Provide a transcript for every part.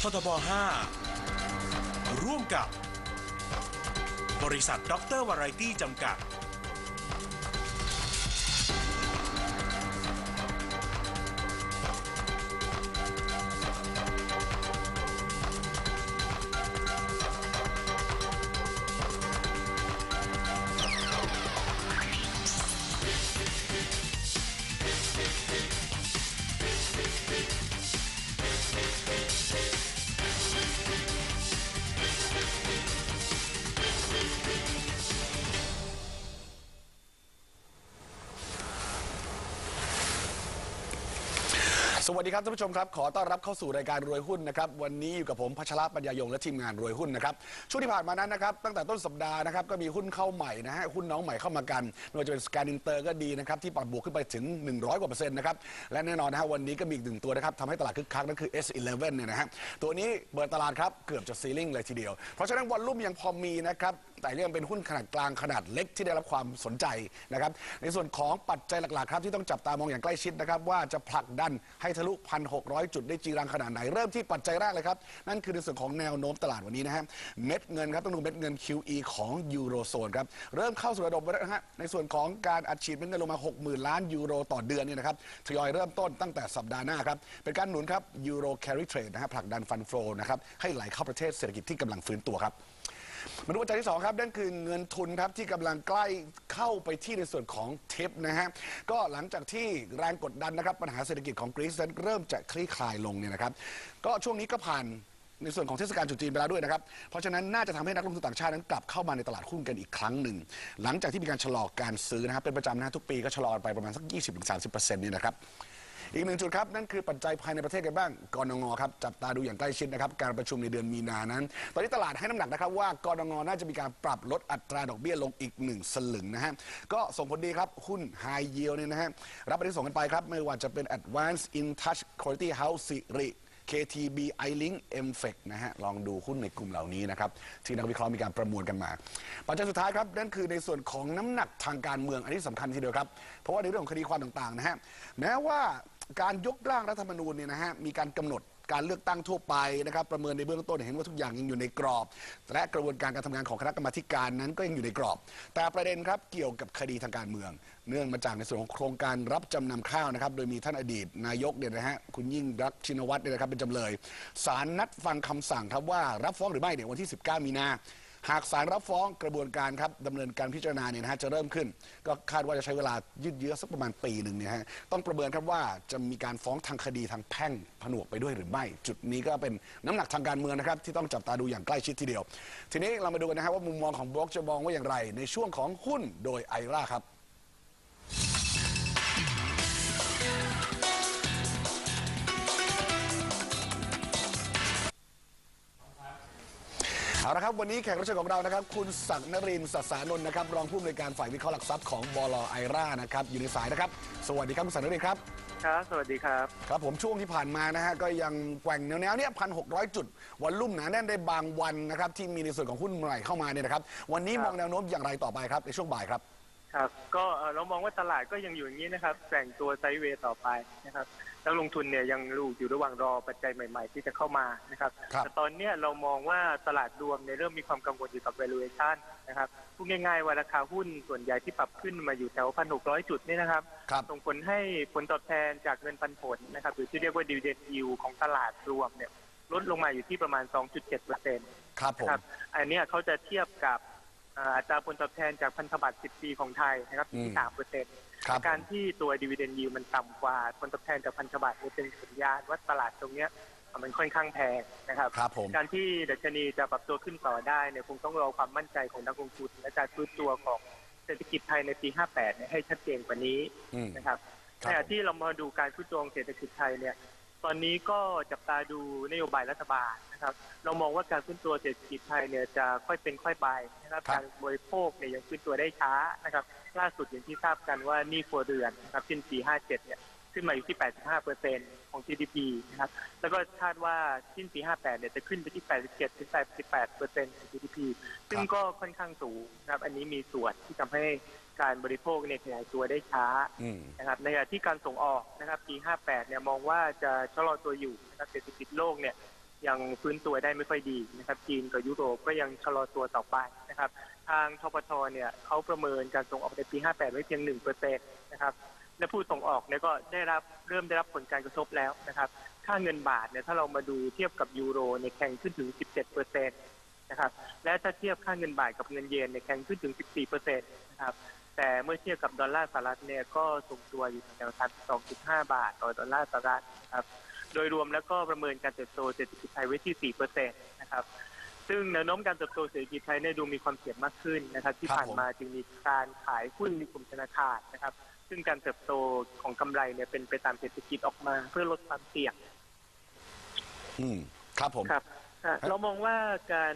ททบ 5 ร่วมกับ บริษัทด็อกเตอร์วารตี้จำกัด ดีครับท่านผู้ชมครับ ขอต้อนรับเข้าสู่รายการรวยหุ้นนะครับวันนี้อยู่กับผมพัชระปัญญายงและทีมงานรวยหุ้นนะครับช่วงที่ผ่านมานั้นนะครับตั้งแต่ต้นสัปดาห์นะครับก็มีหุ้นเข้าใหม่นะฮะหุ้นน้องใหม่เข้ามากันไม่ว่าจะเป็นสแกนอินเตอร์ก็ดีนะครับที่ปรับบวกขึ้นไปถึง 100กว่าเปอร์เซ็นต์นะครับและแน่นอนนะฮะวันนี้ก็มีอีกหนึ่งตัวนะครับทำให้ตลาดคึกคักนั่นคือ S11 เนี่ยนะฮะตัวนี้เปิดตลาดครับเกือบจะซีลิงเลยทีเดียว เพราะฉะนั้นวอลลุ่มยังพอมีนะครับแต่เรื่องเป็นหุ้นขนาดกลางขนาดเล็กที่ได้รับความสนใจนะครับ ในส่วนของปัจจัยหลักๆครับที่ต้องจับตามองอย่างใกล้ชิดนะครับว่าจะผลักดันให้ทะลุ 1,600 จุดได้จริงรังขนาดไหน เริ่มที่ปัจจัยแรกเลยครับ นั่นคือในส่วนของแนวโน้มตลาดวันนี้นะฮะเม็ดเงินครับต้องดูเม็ดเงิน QE ของยูโรโซนครับเริ่มเข้าสู่ระดมแล้วนะฮะในส่วนของการอัดฉีดเม็ดเงินลงมา 60,000 ล้านยูโรต่อเดือนเนี่ยนะครับทยอยเริ่มต้นตั้งแต่สัปดาห์หน้าครับเป็นการหนุนครับยูโรแคริเทรดนะฮะผลักดันฟันโฟนะครับให้ไหลเข้าประเทศเศรษฐกิจที่กำลังฟื้นตัวครับ มาดูปัจจัยที่ 2 ครับนั่นคือเงินทุนครับที่กำลังใกล้เข้าไปที่ในส่วนของเทปนะฮะก็หลังจากที่แรงกดดันนะครับปัญหาเศรษฐกิจของกรีซนั้นเริ่มจะคลี่คลายลงเนี่ยนะครับก็ช่วงนี้ก็ผ่านในส่วนของเทศกาลตรุษจีนไปแล้วด้วยนะครับ เพราะฉะนั้นน่าจะทำให้นักลงทุนต่างชาตินั้นกลับเข้ามาในตลาดหุ้นกันอีกครั้งหนึ่ง หลังจากที่มีการชะลอการซื้อนะครับเป็นประจำนะฮะทุกปีก็ชะลอไปประมาณสัก 20-30%เนี่ยนะครับ อีกหนึ่งจุดครับ นั่นคือปัจจัยภายในประเทศกันบ้างกรงงครับจับตาดูอย่างใกล้ชิดนะครับการประชุมในเดือนมีนานั้น ตอนนี้ตลาดให้น้ำหนักนะครับว่ากรงงน่าจะมีการปรับลดอัตราดอกเบี้ยลงอีกหนึ่งสลึงนะฮะก็ส่งผลดีครับหุ้น High Yield เนี่ยนะฮะรับไปที่ส่งกันไปครับไม่ว่าจะเป็น Advanced In Touch Quality House สิริ KTB iLink MFEC นะฮะ ลองดูหุ้นในกลุ่มเหล่านี้นะครับ ที่นักวิเคราะห์มีการประมวลกันมา ปัจจัยสุดท้ายครับ นั่นคือในส่วนของน้ำหนักทางการเมือง อันนี้สำคัญทีเดียวครับ เพราะว่าในเรื่องของคดีความต่าง ๆ นะฮะ แม้ว่า การยกร่างรัฐธรรมนูญเนี่ยนะฮะมีการกำหนดการเลือกตั้งทั่วไปนะครับประเมินในเบื้องต้นเห็นว่าทุกอย่างยังอยู่ในกรอบ และกระบวนการการทำงานของคณะกรรมาธิการนั้นก็ยังอยู่ในกรอบ แต่ประเด็นครับเกี่ยวกับคดีทางการเมือง เนื่องมาจากในส่วนของโครงการรับจำนำข้าวนะครับโดยมีท่านอดีตนายกเนี่ยนะฮะคุณยิ่งรักชินวัตรเนี่ยนะครับเป็นจำเลยศาลนัดฟังคำสั่งครับว่ารับฟ้องหรือไม่เนี่ยวันที่ 19 มีนา หากศาลรับฟ้องกระบวนการครับดำเนินการพิจารณาเนี่ยนะฮะจะเริ่มขึ้น ก็คาดว่าจะใช้เวลายืดเยื้อสักประมาณปีหนึ่งเนี่ยฮะต้องประเมินครับว่าจะมีการฟ้องทางคดีทางแพ่งผนวกไปด้วยหรือไม่ จุดนี้ก็เป็นน้ำหนักทางการเมืองนะครับที่ต้องจับตาดูอย่างใกล้ชิดทีเดียว ทีนี้เรามาดูกันนะครับว่ามุมมองของบล็อกจะมองว่าอย่างไร ในช่วงของหุ้นโดยไอราครับ เอาละครับวันนี้แขกรับเชิญของเรานะครับ คุณศักดิ์นรินทร์สัสสานนท์นะครับรองผู้อำนวยการฝ่ายวิเคราะห์หลักทรัพย์ของบลไอร่านะครับอยู่ในสายนะครับ สวัสดีครับคุณศักดิ์นรินทร์ครับครับ สวัสดีครับ ครับผมช่วงที่ผ่านมานะฮะก็ยังแกว่งแนวๆเนี้ยพันหกร้อยจุดวันลุ่มหนาแน่นได้บางวันนะครับที่มีในส่วนของหุ้นใหม่เข้ามาเนี่ยนะครับวันนี้ครับมองแนวโน้มอย่างไรต่อไปครับในช่วงบ่ายครับ ครับ ก็เอ่อเรามองว่าตลาดก็ยังอยู่อย่างนี้นะครับแกว่งตัวไซด์เวย์ต่อไปนะครับ นักลงทุนเนี่ยยังรู้อยู่ระหว่างรอปัจจัยใหม่ ๆ ที่จะเข้ามานะครับครับแต่ตอนเนี้ยเรามองว่าตลาดรวมเนี่ยเริ่มมีความกังวลอยู่กับ valuation นะครับพูดง่ายๆว่าราคาหุ้นส่วนใหญ่ที่ปรับขึ้นมาอยู่แถวพันหกร้อยจุดนี่นะครับครับส่งผลให้ผลตอบแทนจากเงินปันผลนะครับหรือที่เรียกว่า dividend yield ของตลาดรวมเนี่ยลดลงมาอยู่ที่ประมาณ 2.7เปอร์เซ็นต์ครับผมครับอันเนี้ยเขาจะเทียบกับเอ่ออัตราผลตอบแทนจากพันธบัตร 10 ปีของไทยนะครับที่สามเปอร์เซ็นต์ ครับผมการที่ตัวดีเวเดนยิวมันต่ำกว่าผลตอบแทนจากพันธบัตรเนี่ยเป็นสัญญาณว่าตลาดตรงเนี้ยมันค่อนข้างแพงนะครับครับผมการที่ดัชนีจะปรับตัวขึ้นต่อได้เนี่ยคงต้องรอความมั่นใจของนักลงทุน และการฟื้นตัวของเศรษฐกิจไทยในปี 58 เนี่ยให้ชัดเจนกว่านี้อืมนะครับครับขณะที่เรามาดูการฟื้นตัวของเศรษฐกิจไทยเนี่ย ตอนนี้ก็จับตาดูนโยบายรัฐบาลนะครับ เรามองว่าการฟื้นตัวเศรษฐกิจไทยเนี่ยจะค่อยเป็นค่อยไปนะครับครับการบริโภคเนี่ยยังฟื้นตัวได้ช้านะครับ ล่าสุดอย่างที่ทราบกันว่าหนี่ครัวเรือนนะครับสิ้นปี 57 เนี่ยขึ้นมาอยู่ที่ 85เปอร์เซ็นต์ของ GDP นะครับ แล้วก็คาดว่าสิ้นปี 58 เนี่ยจะขึ้นไปที่ 87 ถึง 88เปอร์เซ็นต์ของ GDP ซึ่งก็ค่อนข้างสูงนะครับ อันนี้มีส่วนที่ทำให้ การบริโภคเนี่ยขยายตัวได้ช้าอืม นะครับในขณะที่การส่งออกนะครับปี 58 เนี่ยมองว่าจะชะลอตัวอยู่นะครับเศรษฐกิจโลกเนี่ยยังฟื้นตัวได้ไม่ค่อยดีนะครับจีนกับยุโรปก็ยังชะลอตัวต่อไปนะครับทางทปทเนี่ยเขาประเมินการส่งออกในปี 58 ไว้เพียง 1 เปอร์เซ็นต์นะครับและผู้ส่งออกเนี่ยก็ได้รับเริ่มได้รับผลการกระทบแล้วนะครับค่าเงินบาทเนี่ยถ้าเรามาดูเทียบกับยูโรเนี่ยแข่งขึ้นถึง 17เปอร์เซ็นต์ นะครับและถ้าเทียบค่าเงินบาทกับเงินเยนเนี่ยแข่งขึ้นถึง 14เปอร์เซ็นต์นะครับ แต่เมื่อเทียบกับดอลลาร์สหรัฐเนี่ยก็ทรงตัวอยู่แถวๆ2.5บาทต่อดอลลาร์สหรัฐนะครับ โดยรวมแล้วก็ประเมินการเติบโตเศรษฐกิจไทยไว้ที่4เปอร์เซ็นต์นะครับ ซึ่งแนวโน้มการเติบโตเศรษฐกิจไทยเนี่ยดูมีความเสี่ยงมากขึ้นนะครับ ที่ครับผ่านผมมาจึงมีการขายหุ้นในกลุ่มธนาคารนะครับ ซึ่งการเติบโตของกำไรเนี่ยเป็นไปตามเศรษฐกิจออกมา เพื่อลดความเสี่ยง อืมครับผมครับอะเรามองว่าการ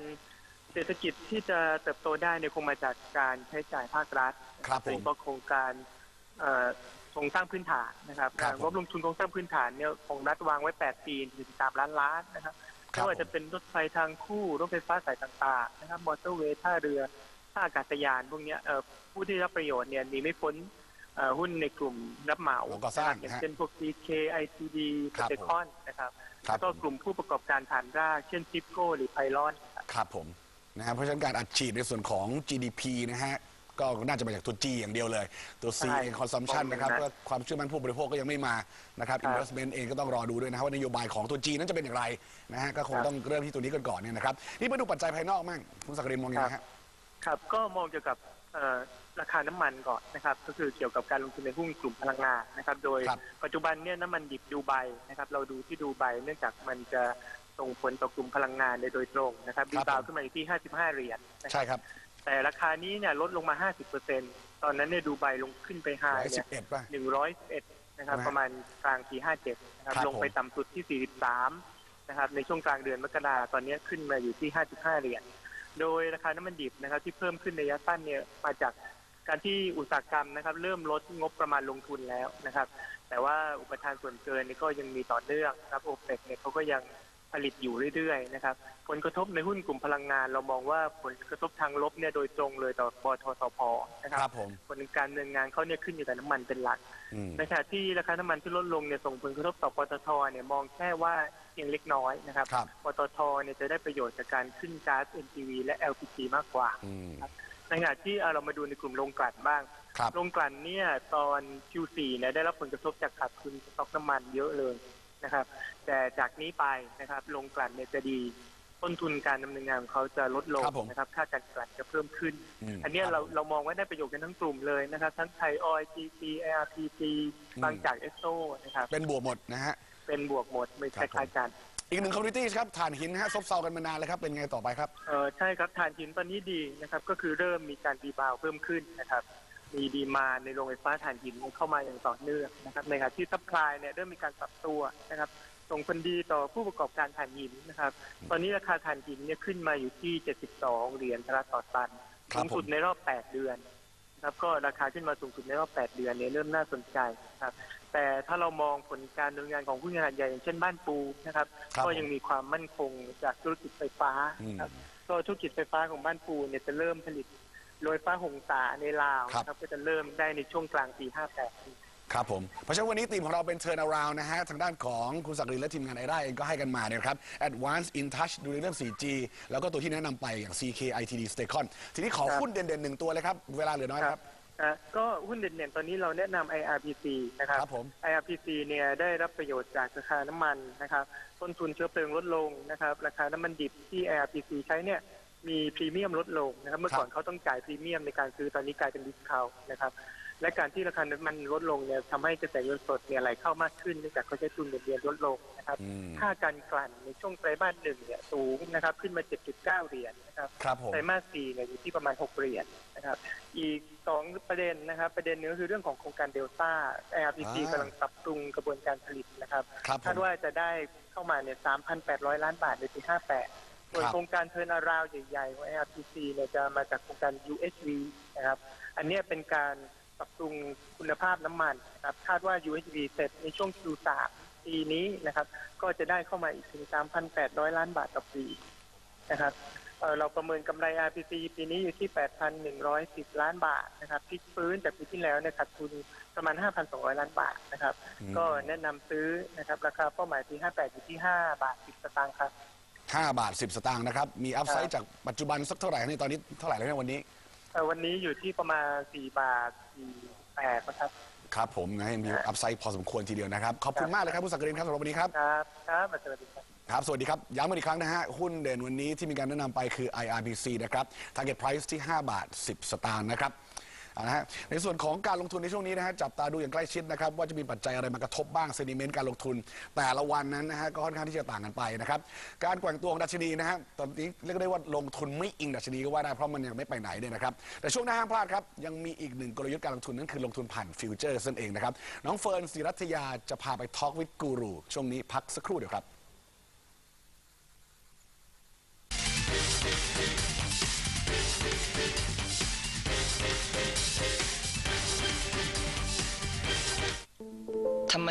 เศรษฐกิจที่จะเติบโตได้เนี่ยคงมาจากการใช้จ่ายภาครัฐ ครับผม โดยเฉพาะโครงการเอ่อโครงสร้างพื้นฐานนะครับครับผมงบลงทุนโครงสร้างพื้นฐานเนี่ยของรัฐวางไว้ 8 ปีถึง3ล้านล้านนะครับครัไม่บว่าจะเป็นรถไฟทางคู่รถไฟฟ้าสายต่างๆนะครับมอเตอร์เวย์ท่าเรือท่าอากาศยานพวกเนี้ยเอ่อผู้ที่รับประโยชน์เนี่ยหนีไม่พ้นเอ่อหุ้นในกลุ่มรับเหมาโรงก่อสร้างนะครับอย่างนะฮะเช่นพวก CK ITD ครับเ e คอนนะครับครับแล้วก็กลุ่มผู้ประกอบการฐานรากเช่นทิปโก้หรือไพลอน ครับผมนะฮะเพราะฉะนั้นการอัดฉีดในส่วนของ GDP นะฮะ ก็น่าจะมาจากตัว G อย่างเดียวเลย ตัว C ใช่เอง consumption นะครับผมเห็นนะก็ความเชื่อมั่นผู้บริโภคก็ยังไม่มานะครับครับ investment เองก็ต้องรอดูด้วยนะฮะว่านโยบายของตัว G นั้นจะเป็นอย่างไรนะฮะก็คงครับต้องเริ่มที่ตัวนี้กันก่อนเนี่ยนะครับนี่มาดูปัจจัยภายนอกมั่งคุณสักดิ์รินมองยังไงฮะครับก็มองเกี่ยวกับเอ่อราคาน้ำมันก่อนนะครับ ก็คือเกี่ยวกับการลงทุนในหุ้นกลุ่มพลังงานนะครับ โดยครับปัจจุบันเนี่ยน้ำมันดิบดูไบนะครับ เราดูที่ดูไบเนื่องจากมันจะส่งผลต่อกลุ่มพลังงานในโดยตรงนะครับครัดีบบาวผมขึ้นมาอยู่ที่ 55 เหรียญนะครับใช่ครับ แต่ราคานี้เนี่ยลดลงมา 50%ตอนนั้นเนี่ยดูไบลงขึ้นไปไฮเนี่ย111ป่ะ111นะครับใช่ไหมประมาณกลางปี57นะครับครับลงไปผม ต่ำสุดที่43นะครับ ในช่วงกลางเดือนมกราตอนนี้ขึ้นมาอยู่ที่55เหรียญโดยราคาน้ำมันดิบนะครับ ที่เพิ่มขึ้นในระยะสั้นเนี่ยมาจากการที่อุตสาหกรรมนะครับ เริ่มลดงบประมาณลงทุนแล้วนะครับ แต่ว่าอุปทานส่วนเกินเนี่ยก็ยังมีต่อเนื่องนะครับโอเปกเนี่ยเขาก็ยัง ผลิตอยู่เรื่อยๆนะครับผลกระทบในหุ้นกลุ่มพลังงาน เรามองว่าผลกระทบทางลบเนี่ยโดยตรงเลยต่อบทสพนะคครัรับบผมผลการดำเนินงานเขาเนี่ยขึ้นอยู่กับน้ำมันเป็นหลักอืมในขณะที่ราคาน้ำมันที่ลดลงเนี่ยส่งผลกระทบต่อปตทเนี่ยมองแค่ว่าเพียงเล็กน้อยนะครับครับปตทเนี่ยจะได้ประโยชน์จากการขึ้นก๊าซ NGV และ LPG มากกว่าอืมในขณะที่เอาเรามาดูในกลุ่มโรงกลั่นบ้างครับโรงกลั่นเนี่ยตอน Q4 เนี่ยได้รับผลกระทบจากขาดทุนสต็อกน้ำมันเยอะเลย นะครับ แต่จากนี้ไปนะครับโรงกลั่นเนี่ยจะดีต้นทุนการดำเนินงานของเขาจะลดลงครับผมนะครับ ค่าการกลั่นจะเพิ่มขึ้นมอันเนี้ยคบเราผมเรามองว่าได้ประโยชน์กันทั้งกลุ่มเลยนะครับ ทั้งไทยออยจีซีเออาร์พีซีอืมบางจากเอสโซนะครับ เป็นบวกหมดนะฮะ เป็นบวกหมดไม่ครัคบผมล้ายๆกัน อีกหนึ่งคอมมูนิตี้ครับถ่านหินนะฮะซบเซากันมานานเลยครับ เป็นไงต่อไปครับ เออใช่ครับฐานหินตอนนี้ดีนะครับ ก็คือเริ่มมีการรีบาวด์เพิ่มขึ้นนะครับ มีดีมาในโรงไฟฟ้าถ่านหินเข้ามาอย่างต่อเนื่องนะครับในขณะที่ซัพพลายเนี่ยเริ่มมีการปรับตัวนะครับส่งผลดีต่อผู้ประกอบการถ่านหินนะครับ ตอนนี้ราคาถ่านหินเนี่ยขึ้นมาอยู่ที่ 72 เหรียญต่อตันครัสูบงสุดผมในรอบ 8 เดือนนะครับก็ราคาขึ้นมาสูงสุดในรอบ 8 เดือนเนี่ยเริ่มน่าสนใจนะครับ แต่ถ้าเรามองผลการดำเนินงานของผู้ขนาดใหญ่อย่างเช่นบ้านปูนะครับครับ ก็ยังมีความมั่นคงจากธุรกิจไฟฟ้าอืมนะครับก็ธุรกิจไฟฟ้าของบ้านปูเนี่ยจะเริ่มผลิต โดยฟ้าหงสาในลาวครับ นะครับก็จะเริ่มได้ในช่วงกลางปี 58 ครับผม เพราะฉะนั้นวันนี้ทีมของเราเป็น turn around นะฮะ ทางด้านของคุณศักดิ์รินและทีมงานไอได้เองก็ให้กันมาเนี่ยนะครับ advance in touch ดูในเรื่อง 4G แล้วก็ตัวที่แนะนำไปอย่าง CK ITD Stacon ทีนี้ขอครับ หุ้นเด่นๆหนึ่งตัวเลยครับ เวลาเหลือน้อยครับ อะก็หุ้นเด่นๆตอนนี้เราแนะนำ IRPC นะครับ ครับผม IRPC เนี่ยได้รับประโยชน์จากราคาน้ำมันนะครับ ต้นทุนเชื้อเพลิงลดลงนะครับ ราคาน้ำมันดิบที่ IRPC ใช้เนี่ย มีพรีเมียมลดลงนะครับ เมื่อก่อนเขาต้องจ่ายพรีเมียมในการซื้อตอนนี้กลายเป็นดิสคาวนะครับ และการที่ราคาน้ำมันลดลงเนี่ยทำให้กระแสเงินสดเนี่ยไหลเข้ามากขึ้นเนื่องจากเขาใช้ทุนเงินเดือนลดลงนะครับอืมค่าการกลั่นในช่วงไตรมาสหนึ่งเนี่ยสูงนะครับขึ้นมา 7.9 เหรียญนะครับครับผมไตรมาสสี่เนี่ยอยู่ที่ประมาณ 6 เหรียญนะครับ อีก 2 ประเด็นนะครับ ประเด็นหนึงก็คือเรื่องของโครงการเดลต้า IRPC อ่ากำลังปรับปรุงกระบวนการผลิตนะครับครับผคาดมว่าจะได้เข้ามาเนี่ย3,800 ล้านบาทในปี 58 ส่วนครับโครงการเทิร์นาราวใหญ่ๆของ IRPC เนี่ยจะมาจากโครงการ UHV นะครับ อันเนี้ยเป็นการปรับปรุงคุณภาพน้ำมันนะครับคาดว่า UHV เสร็จในช่วง Q3 ปีนี้นะครับ ก็จะได้เข้ามาอีกถึง 3,800 ล้านบาทต่อปีนะครับเอ่อเราประเมินกำไร RPC ปีนี้อยู่ที่ 8,110 ล้านบาทนะครับพลิกฟื้นจากปีที่แล้วเนี่ยขาดทุนประมาณ 5,200 ล้านบาทนะครับอืมก็แนะนำซื้อนะครับ ราคาเป้าหมายปี58 อยู่ที่ 5 บาท10สตางค์ครับ 5 บาท 10 สตางค์นะครับ มีอัพไซด์จากปัจจุบันสักเท่าไหร่นี่ตอนนี้เท่าไหร่แล้วเนี่ยวันนี้ เอ่อวันนี้อยู่ที่ประมาณ 4 บาท48นะครับ ครับผมนะมีอัพไซด์พอสมควรทีเดียวนะครับ ขอบคุณมากเลยครับผู้สักการินครับสำหรับวันนี้ครับ ครับ ครับสวัสดีครับ ครับสวัสดีครับ ย้ำกันอีกครั้งนะฮะ หุ้นเด่นวันนี้ที่มีการแนะนำไปคือ IRPC นะครับ target price ที่ 5 บาท 10 สตางค์นะครับ เอานะฮะในส่วนของการลงทุนในช่วงนี้นะฮะจับตาดูอย่างใกล้ชิดนะครับว่าจะมีปัจจัยอะไรมากระทบบ้างเซนิเมนต์การลงทุน แต่ละวันนั้นนะฮะก็ค่อนข้างที่จะต่างกันไปนะครับการแกว่งตัวของดัชนีนะฮะตอนนี้เรียกได้ว่าลงทุนไม่อิงดัชนีก็ว่าได้เพราะมันยังไม่ไปไหนเนี่ยนะครับแต่ช่วงหน้าห้ามพลาดครับยังมีอีกหนึ่งกลยุทธ์การลงทุนนั่นคือลงทุนผ่านฟิวเจอร์นั่นเองนะครับน้องเฟิร์นศิรัทยาจะพาไปทอล์กวิดกูรูช่วงนี้พักสักครู่เดียวครับ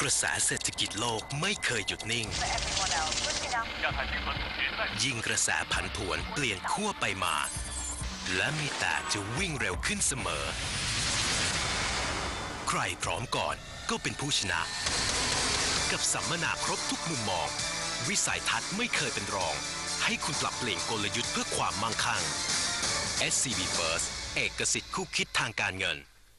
กระแสเศรษฐกิจโลกไม่เคยหยุดนิ่ง ยิ่งกระแสผันผวนเปลี่ยนขั้วไปมา และมีแต่จะวิ่งเร็วขึ้นเสมอ ใครพร้อมก่อนก็เป็นผู้ชนะ กับสัมมนาครบทุกมุมมอง วิสัยทัศน์ไม่เคยเป็นรอง ให้คุณปรับเปลี่ยนกลยุทธ์เพื่อความมั่งคั่ง SCB First เอกสิทธิ์คู่คิดทางการเงิน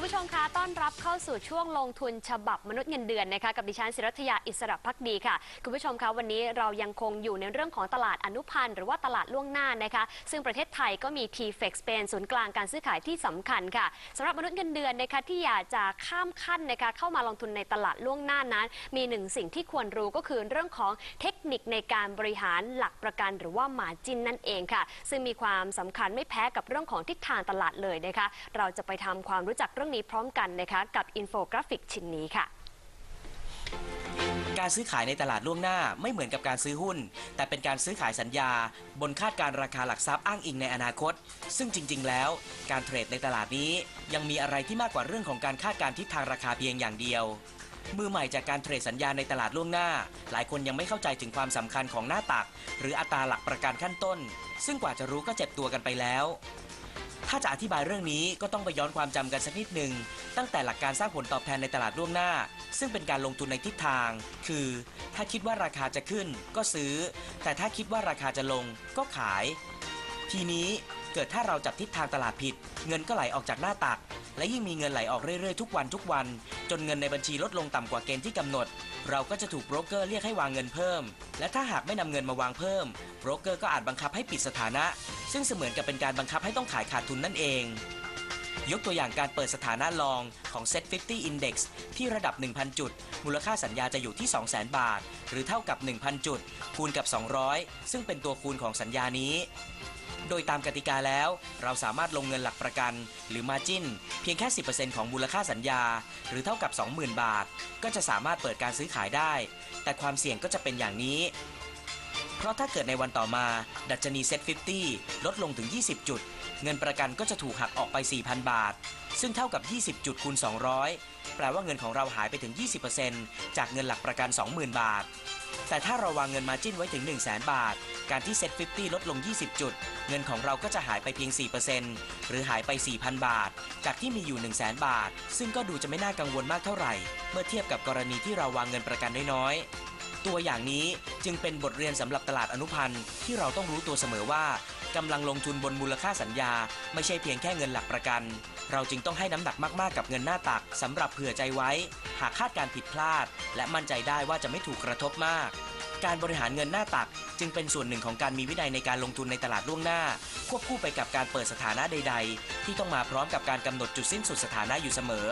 คุณผู้ชมคะ ต้อนรับเข้าสู่ช่วงลงทุนฉบับมนุษย์เงินเดือนนะคะ กับดิฉันศิรัทยาอิสระพักดีค่ะ คุณผู้ชมคะ วันนี้เรายังคงอยู่ในเรื่องของตลาดอนุพันธ์หรือว่าตลาดล่วงหน้านะคะ ซึ่งประเทศไทยก็มี t f e x เป็นศูนย์กลางการซื้อขายที่สำคัญค่ะสำหรับมนุษย์เงินเดือนนะคะที่อยากจะข้ามขั้นนะคะเข้ามาลงทุนในตลาดล่วงหน้านั้น มีหนึ่งสิ่งที่ควรรู้ก็คือเรื่องของเทคนิคในการบริหารหลักประกันหรือว่าหมาจินนั่นเองค่ะ ซึ่งมีความสำคัญไม่แพ้กับเรื่องของทิศทางตลาดเลยนะคะ เราจะไปทำความรู้จักเรื่องนี้พร้อมกันนะคะกับอินโฟกราฟิกชิ้นนี้ค่ะ การซื้อขายในตลาดล่วงหน้าไม่เหมือนกับการซื้อหุ้น แต่เป็นการซื้อขายสัญญา บนคาดการราคาหลักทรัพย์อ้างอิงในอนาคต ซึ่งจริง ๆ แล้ว การเทรดในตลาดนี้ยังมีอะไรที่มากกว่าเรื่องของการคาดการทิศทางราคาเพียงอย่างเดียวมือใหม่จากการเทรดสัญญาในตลาดล่วงหน้า หลายคนยังไม่เข้าใจถึงความสำคัญของหน้าตัก หรืออัตราหลักประกันขั้นต้น ซึ่งกว่าจะรู้ก็เจ็บตัวกันไปแล้ว ถ้าจะอธิบายเรื่องนี้ก็ต้องไปย้อนความจำกันสักนิดหนึ่ง ตั้งแต่หลักการสร้างผลตอบแทนในตลาดล่วงหน้า ซึ่งเป็นการลงทุนในทิศทาง คือ ถ้าคิดว่าราคาจะขึ้นก็ซื้อ แต่ถ้าคิดว่าราคาจะลงก็ขาย ทีนี้เกิดถ้าเราจับทิศทางตลาดผิด เงินก็ไหลออกจากหน้าตัก และยิ่งมีเงินไหลออกเรื่อยๆทุกวันทุกวัน จนเงินในบัญชีลดลงต่ำกว่าเกณฑ์ที่กำหนด เราก็จะถูกโบรกเกอร์เรียกให้วางเงินเพิ่ม และถ้าหากไม่นำเงินมาวางเพิ่มโบรกเกอร์ก็อาจบังคับให้ปิดสถานะ ซึ่งเสมือนกับเป็นการบังคับให้ต้องขายขาดทุนนั่นเอง ยกตัวอย่างการเปิดสถานะลองของ Set 50 Index ที่ระดับ 1,000 จุด มูลค่าสัญญาจะอยู่ที่ 200,000 บาท หรือเท่ากับ 1,000 จุด คูณกับ 200 ซึ่งเป็นตัวคูณของสัญญานี้ โดยตามกติกาแล้ว เราสามารถลงเงินหลักประกัน หรือมาจิ้น เพียงแค่ 10%ของมูลค่าสัญญา หรือเท่ากับ 20,000 บาท ก็จะสามารถเปิดการซื้อขายได้ แต่ความเสี่ยงก็จะเป็นอย่างนี้ เพราะถ้าเกิดในวันต่อมา ดัชนีเซ็ต50 ลดลงถึง 20 จุด เงินประกันก็จะถูกหักออกไป 4,000 บาท ซึ่งเท่ากับ 20 จุดคูณ 200 แปลว่าเงินของเราหายไปถึง 20%จากเงินหลักประกัน 20,000 บาท แต่ถ้าเราวางเงินมาจิ้นไว้ถึง 1 0 0 0 0แบาท การที่เซ็ต50 ลดลง 20 จุด เงินของเราก็จะหายไปเพียง 4%หรือหายไป 4,000 บาท จากที่มีอยู่ 1 0 0 0 0 0 บาท ซึ่งก็ดูจะไม่น่ากังวลมากเท่าไหร่ เมื่อเทียบกับกรณีที่เราวางเงินประกันน้อยๆ ตัวอย่างนี้จึงเป็นบทเรียนสำหรับตลาดอนุพันธ์ที่เราต้องรู้ตัวเสมอว่ากำลังลงทุนบนมูลค่าสัญญา ไม่ใช่เพียงแค่เงินหลักประกัน เราจึงต้องให้น้ำหนักมากๆกับเงินหน้าตักสำหรับเผื่อใจไว้ หากคาดการผิดพลาด และมั่นใจได้ว่าจะไม่ถูกกระทบมากการบริหารเงินหน้าตัก จึงเป็นส่วนหนึ่งของการมีวินัยในการลงทุนในตลาดล่วงหน้า ควบคู่ไปกับการเปิดสถานะใด ๆ ที่ต้องมาพร้อมกับการกำหนดจุดสิ้นสุดสถานะอยู่เสมอ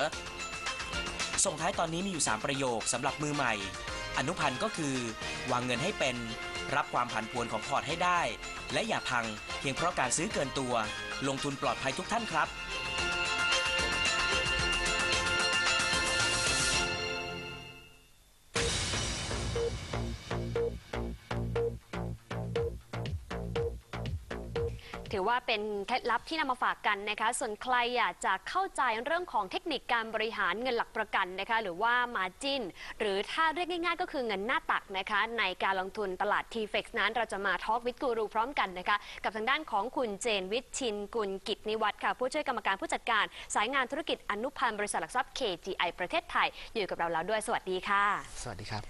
ส่งท้ายตอนนี้มีอยู่ 3 ประโยคสำหรับมือใหม่ อนุพันธ์ก็คือ วางเงินให้เป็น รับความผันผวนของพอร์ตให้ได้ และอย่าพังเพียงเพราะการซื้อเกินตัว ลงทุนปลอดภัยทุกท่านครับ ถือว่าเป็นเคล็ดลับที่นำมาฝากกันนะคะ ส่วนใครอยากจะเข้าใจเรื่องของเทคนิคการบริหารเงินหลักประกันนะคะ หรือว่า Margin หรือถ้าเรียกง่ายๆ ก็คือเงินหน้าตักนะคะ ในการลงทุนตลาด t f e x นั้นเราจะมาทอล์กวิดกูรูพร้อมกันนะคะ กับทางด้านของคุณเจนวิทย์ชินกุลกิจนิวัฒน์ค่ะ ผู้ช่วยกรรมการผู้จัดการ สายงานธุรกิจอนุพันธ์บริษัทหลักทรัพย์ KGI ประเทศไทย อยู่กับเราแล้วด้วยสวัสดีค่ะ สวัสดีครับ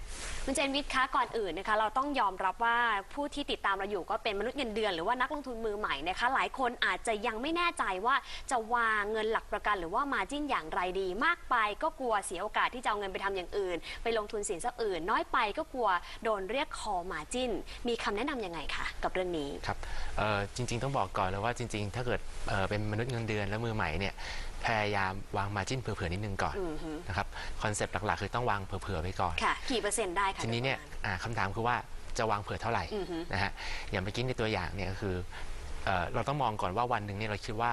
คุณเจนวิทย์คะก่อนอื่นนะคะ เราต้องยอมรับว่าผู้ที่ติดตามเราอยู่ก็เป็นมนุษย์เงินเดือนหรือว่านักลงทุนมือใหม่นะคะหลายคนอาจจะยังไม่แน่ใจว่าจะวางเงินหลักประกัน หรือว่ามาจิ้นอย่างไรดี มากไปก็กลัวเสียโอกาสที่จะเอาเงินไปทำอย่างอื่น ไปลงทุนสินทรัพย์อื่น น้อยไปก็กลัวโดนเรียกคอมาจิ้น มีคำแนะนำยังไงคะกับเรื่องนี้ครับเอ่อจริง ๆ ต้องบอกก่อนเลยว่าจริง ๆ ถ้าเกิดเอ่อเป็นมนุษย์เงินเดือนและมือใหม่เนี่ยพยายามวางมาจิ้นเผื่อๆนิดนึงก่อนอือฮึนะครับคอนเซปต์หลักๆ คือต้องวางเผื่อๆไว้ก่อนค่ะกี่เปอร์เซ็นต์ได้คะทีนี้เนี่ยอ่าคำถามคือว่าจะวางเผื่อเท่าไหร่อือฮึนะฮะอย่างเมื่อกี้ในตัวอย่างเนี่ยก็คือ เอ่อเราต้องมองก่อนว่าวันหนึ่งเนี่ยเราคิดว่า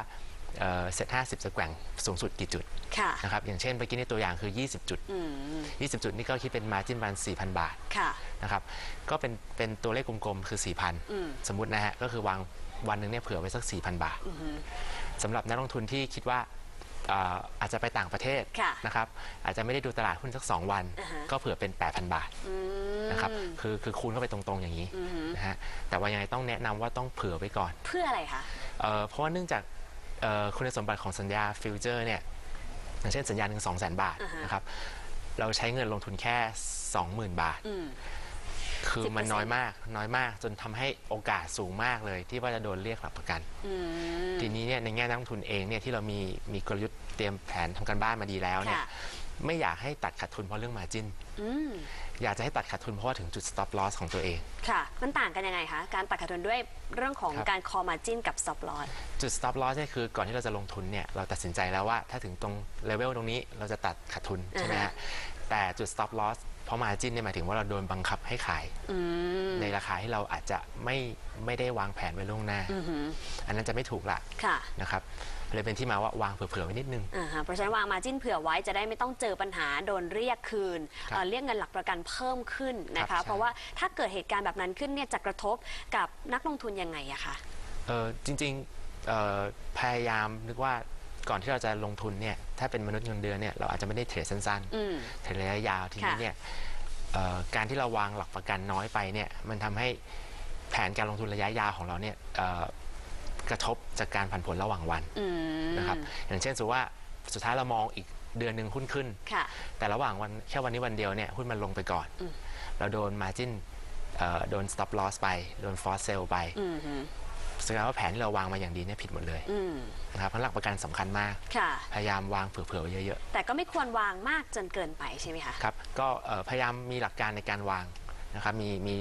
เซ็ตห้าสิบจะแกว่งสูงสุดกี่จุดค่ะนะครับอย่างเช่นเมื่อกี้ในตัวอย่างคือ 20 จุดอืม20 จุดนี่ก็คิดเป็นมาจิ้นประมาณ4,000 บาทค่ะนะครับก็เป็นเป็นตัวเลขกลมๆคืออืม4,000 สมมตินะฮะก็คือวางวันหนึ่งเนี่ยเผื่อไว้สัก 4,000 บาทอือฮึสำหรับนักลงทุนที่คิดว่า อ่าอาจจะไปต่างประเทศค่ะนะครับอาจจะไม่ได้ดูตลาดหุ้นสัก 2 วัน อ่าฮะ ก็เผื่อเป็น 8,000 บาทอืมนะครับคือคือคูณเข้าไปตรงๆอย่างนี้อือฮึนะฮะแต่ว่ายังไงต้องแนะนำว่าต้องเผื่อไว้ก่อน เพื่ออะไรคะ เอ่อเพราะว่าเนื่องจากเอ่อคุณสมบัติของสัญญาฟิวเจอร์เนี่ยอย่างเช่นสัญญาหนึ่งสองแสนบาทอ่าฮะ นะครับเราใช้เงินลงทุนแค่ 20,000 บาท อืม คือมัน10%น้อยมากน้อยมากจนทำให้โอกาสสูงมากเลย ที่ว่าจะโดนเรียกหลักประกันอืมทีนี้เนี่ยในแง่นักลงทุนเองเนี่ยที่เรามีมีกลยุทธ์เตรียมแผนทำการบ้านมาดีแล้วเนี่ยค่ะไม่อยากให้ตัดขาดทุนเพราะเรื่องมาจินอืมอยากจะให้ตัดขาดทุนเพราะว่าถึงจุด stop loss ของตัวเอง ค่ะ มันต่างกันยังไงคะ การตัดขาดทุนด้วยเรื่องของครับการคอมาจิ้นกับ stop loss จุด stop loss เนี่ยคือก่อนที่เราจะลงทุนเนี่ยเราตัดสินใจแล้วว่าถ้าถึงตรงเลเวลตรงนี้เราจะตัดขาดทุนใช่ไหมอ่าฮะฮะแต่จุด stop loss เพราะ margin เนี่ยหมายถึงว่าเราโดนบังคับให้ขาย อืมในราคาที่เราอาจจะไม่ไม่ได้วางแผนไว้ล่วงหน้า อือหืออันนั้นจะไม่ถูกละค่ะนะครับเลยเป็นที่มาว่าวางเผื่อๆไว้นิดนึง อ่าฮะเพราะฉะนั้นวางมาจิ้นเผื่อไว้จะได้ไม่ต้องเจอปัญหาโดนเรียกคืนครับเอ่อเรียกเงินหลักประกันเพิ่มขึ้นนะครัคะ บใช่ เพราะว่าถ้าเกิดเหตุการณ์แบบนั้นขึ้นเนี่ยจะกระทบกับนักลงทุนยังไงอะคะ เออจริงๆเอ่อพยายามนึกว่า ก่อนที่เราจะลงทุนเนี่ยถ้าเป็นมนุษย์เงินเดือนเนี่ยเราอาจจะไม่ได้เทรดสั้นอืมๆเทรดระยะยาวทีนี้ค่ะเนี่ยเอ่อการที่เราวางหลักประกันน้อยไปเนี่ยมันทำให้แผนการลงทุนระยะยาวของเราเนี่ยเอ่อกระทบจากการผันผวนระหว่างวันอืมนะครับอย่างเช่นสมมุติว่าสุดท้ายเรามองอีกเดือนหนึ่งหุ้นขึ้นค่ะแต่ระหว่างวันแค่วันนี้วันเดียวเนี่ยหุ้นมันลงไปก่อนอืมเราโดน margin เอ่อโดน stop loss ไป โดน force sell ไปอืมฮึแสดงว่าแผนที่เราวางมาอย่างดีเนี่ยผิดหมดเลยอืม นะครับเพราะหลักประกันสำคัญมาก ค่ะ พยายามวางเผื่อๆไว้เยอะแต่ก็ไม่ควรวางมากจนเกินไปใช่ไหมคะ ๆครับก็เอ่อพยายามมีหลักการในการวาง นะครับมีมี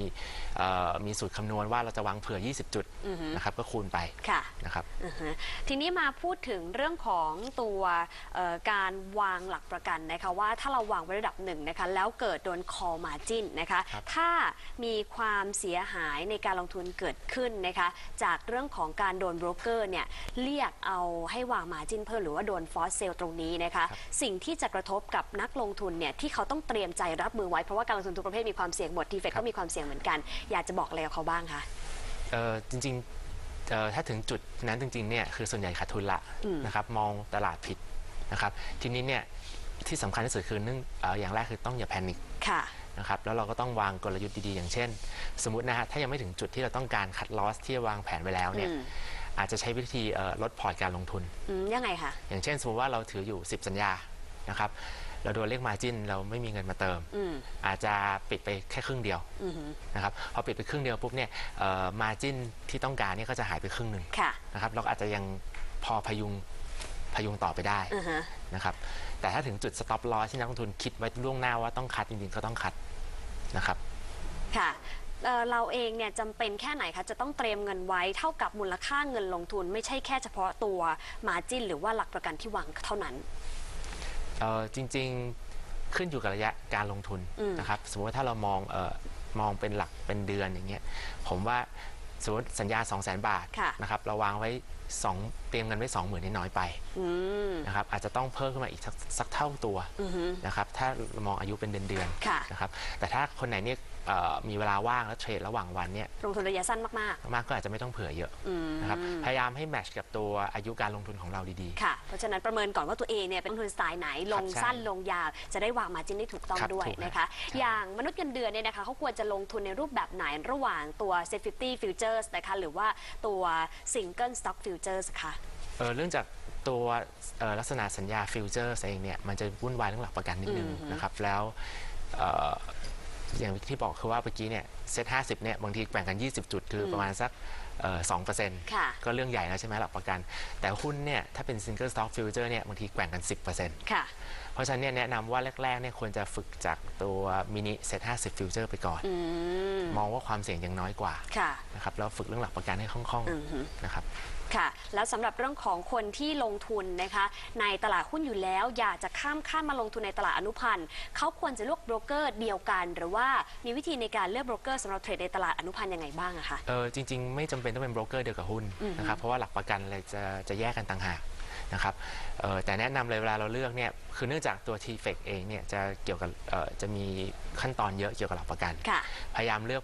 เอ่อมีสูตรคำนวณว่าเราจะวางเผื่อ 20 จุดอือฮึ นะครับก็คูณไปค่ะนะครับอือฮะทีนี้มาพูดถึงเรื่องของตัวเอ่อการวางหลักประกันนะคะว่าถ้าเราวางไว้ระดับหนึ่งนะคะแล้วเกิดโดน call margin นะคะครับถ้ามีความเสียหายในการลงทุนเกิดขึ้นนะคะจากเรื่องของการโดนโบรกเกอร์เนี่ยเรียกเอาให้วาง margin เพิ่มหรือว่าโดน force sale ตรงนี้นะคะสิ่งที่จะกระทบกับนักลงทุนเนี่ยที่เขาต้องเตรียมใจรับมือไว้เพราะว่าการลงทุนทุกประเภทมีความเสี่ยงหมด t เฟกก็มีความเสี่ยงเหมือนกัน อยากจะบอกอะไรกับเขาบ้างคะเออจริงๆเอ่อถ้าถึงจุดนั้นจริงๆเนี่ยคือส่วนใหญ่ขาดทุนละอืม นะครับมองตลาดผิดนะครับทีนี้เนี่ยที่สำคัญที่สุดคือเนื่องเอ่ออย่างแรกคือต้องอย่าแพนิค ค่ะ นะครับแล้วเราก็ต้องวางกลยุทธ์ดีๆ อย่างเช่น สมมตินะฮะถ้ายังไม่ถึงจุดที่เราต้องการคัดลอสที่วางแผนไว้แล้วเนี่ยอืม อาจจะใช้วิธีเอ่อลดพอร์ตการลงทุน อืมยังไงคะ อย่างเช่น สมมติว่าเราถืออยู่ 10 สัญญานะครับ เราโดนเรียกมาจินเราไม่มีเงินมาเติมอืมอาจจะปิดไปแค่ครึ่งเดียวอือหือนะครับพอปิดไปครึ่งเดียวปุ๊บเนี่ยมาจินที่ต้องการเนี่ยก็จะหายไปครึ่งหนึ่งค่ะนะครับเราก็อาจจะยังพอพยุงพยุงต่อไปได้อือฮะนะครับแต่ถ้าถึงจุด stop loss ที่นักลงทุนคิดไว้ล่วงหน้าว่าต้องคัดจริงๆก็ต้องคัดนะครับค่ะเอ่อเราเองเนี่ยจำเป็นแค่ไหนคะจะต้องเตรียมเงินไว้เท่ากับมูลค่าเงินลงทุน ไม่ใช่แค่เฉพาะตัวมาจินหรือว่าหลักประกันที่วางเท่านั้น เอ่อจริงๆขึ้นอยู่กับระยะการลงทุนอืม นะครับ สมมติว่าถ้าเรามองเออมองเป็นหลักเป็นเดือนอย่างเงี้ยผมว่าสมมติสัญญา 2 0 0 0 0 0 บาทค่ะ นะครับเราวางไว้ 2 เตรียมเงินไว้ 20,000นี่น้อยไปอืมนะครับอาจจะต้องเพิ่มขึ้นมาอีกสักสักเท่าตัวอือฮึนะครับถ้ามองอายุเป็นเดือนค่ะ ๆนะครับแต่ถ้าคนไหนเนี่ย เอ่อมีเวลาว่างแล้วเทรดระหว่างวันเนี่ยลงทุนระยะสั้นมากมากก็อาจจะไม่ต้องเผื่อเยอะๆอืมนะครับพยายามให้แมทช์กับตัวอายุการลงทุนของเราดี ๆ ค่ะ เพราะฉะนั้นประเมินก่อนว่าตัวเองเนี่ยเป็นนักลงทุนสไตล์ไหนลงใช่สั้นลงยาว จะได้วางมาจินได้ถูกต้องครับด้วยถูกนะคะใช่ อย่างมนุษย์เงินเดือนเนี่ยนะคะเขาควรจะลงทุนในรูปแบบไหนระหว่างตัว Set 50 Futures นะคะหรือว่าตัว Single Stock Futures ค่ะ เออเรื่องจากตัวเอ่อลักษณะสัญญาฟิวเจอร์เองเนี่ยมันจะวุ่นวายเรื่องหลักประกันนิดนึงอือฮึนะครับแล้วเอ่อ อย่างที่บอกคือว่าเมื่อกี้เนี่ยเซ็ตห้าสิบเนี่ยบางทีแบ่งกัน 20 จุดคืออมประมาณสักสองเปอร์เซ็นต์ค่ะ ก็เรื่องใหญ่แล้วใช่ไหมหลักประกัน แต่หุ้นเนี่ยถ้าเป็น Single Stock Future เนี่ยบางทีแบ่งกัน 10%ค่ะ เพราะฉะนั้นเนี่ยแนะนำว่าแรกๆเนี่ยควรจะฝึกจากตัวมินิเซ็ต50 Future ไปก่อน อืม มองว่าความเสี่ยงยังน้อยกว่าค่ะ นะครับแล้วฝึกเรื่องหลักประกันให้คล่องอือฮึๆนะครับค่ะ แล้วสำหรับเรื่องของคนที่ลงทุนนะคะ ในตลาดหุ้นอยู่แล้ว อยากจะข้ามขั้นมาลงทุนในตลาดอนุพันธ์เขาควรจะเลือกโบรกเกอร์เดียวกัน หรือว่ามีวิธีในการเลือกโบรกเกอร์สำหรับเทรดในตลาดอนุพันธ์ยังไงบ้างอะคะ เออจริง ๆ ไม่จำเป็นต้องเป็นโบรกเกอร์เดียวกับหุ้นอือฮึ นะครับเพราะว่าหลักประกันอะไรจะจะแยกกันต่างหากนะครับแต่แนะนำเลยเวลาเราเลือกเนี่ยคือเนื่องจากตัว t f e c เองเนี่ยจะเกี่ยวกับเอ่อจะมีขั้นตอนเยอะเกี่ยวกับหลักประกันค่ะพยายามเลือก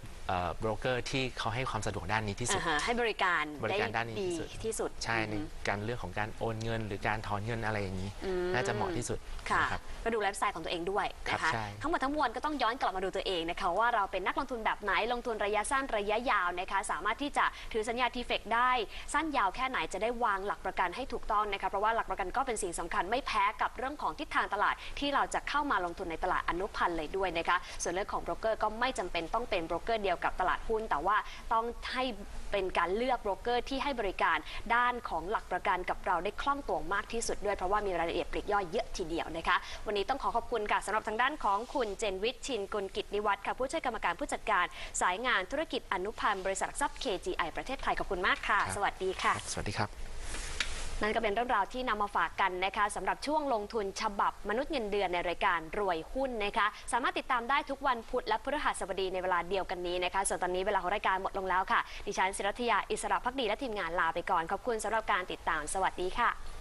โบรกเกอร์ที่เขาให้ความสะดวกด้านนี้ที่สุดอ่าฮะให้บริการบริการด้านนี้ดีที่สุดที่สุด ใช่ในอือฮึการเรื่องของการโอนเงิน หรือการถอนเงินอะไรอย่างนี้อืมน่าจะเหมาะที่สุดค่ะนะครับก็ดูไลฟ์สไตล์ของตัวเองด้วยนะครัคะบใช่ทั้งหมดทั้งมวลก็ต้องย้อนกลับมาดูตัวเองนะคะว่าเราเป็นนักลงทุนแบบไหนลงทุนระยะสั้นระยะยาวนะคะสามารถที่จะถือสัญญาทีเฟกได้สั้นยาวแค่ไหนจะได้วางหลักประกันให้ถูกต้องนะคะเพราะว่าหลักประกันก็ก็เป็นสิ่งสำคัญไม่แพ้กับเรื่องของทิศทางตลาดที่เราจะเข้ามาลงทุนในตลาดอนุพันธ์เลยด้วยนะคะส่วนเรื่องของโบรกเกอร์ก็ไม่จำเป็นต้องเป็นโบรกเกอร์เดียวกับตลาดหุ้น แต่ว่าต้องให้เป็นการเลือกโบรกเกอร์ที่ให้บริการด้านของหลักประกันกับเราได้คล่องตัวมากที่สุดด้วยเพราะว่ามีรายละเอียดปลีกย่อยเยอะทีเดียวนะคะ วันนี้ต้องขอขอบคุณค่ะสำหรับทางด้านของคุณเจนวิทย์ชินกุลกิจนิวัฒน์ค่ะผู้ช่วยกรรมการผู้จัดการ สายงานธุรกิจอนุพันธ์บริษัทหลักทรัพย์ KGI ประเทศไทยขอบคุณมากค่ะ สวัสดีค่ะ สวัสดีครับ นั่นก็เป็นเรื่องราวที่นำมาฝากกันนะคะสำหรับช่วงลงทุนฉบับมนุษย์เงินเดือนในรายการรวยหุ้นนะคะ สามารถติดตามได้ทุกวันพุธและพฤหัสบดีในเวลาเดียวกันนี้นะคะ ส่วนตอนนี้เวลาของรายการหมดลงแล้วค่ะ ดิฉันศิรัทยาอิสระพักดีและทีมงานลาไปก่อน ขอบคุณสำหรับการติดตามสวัสดีค่ะ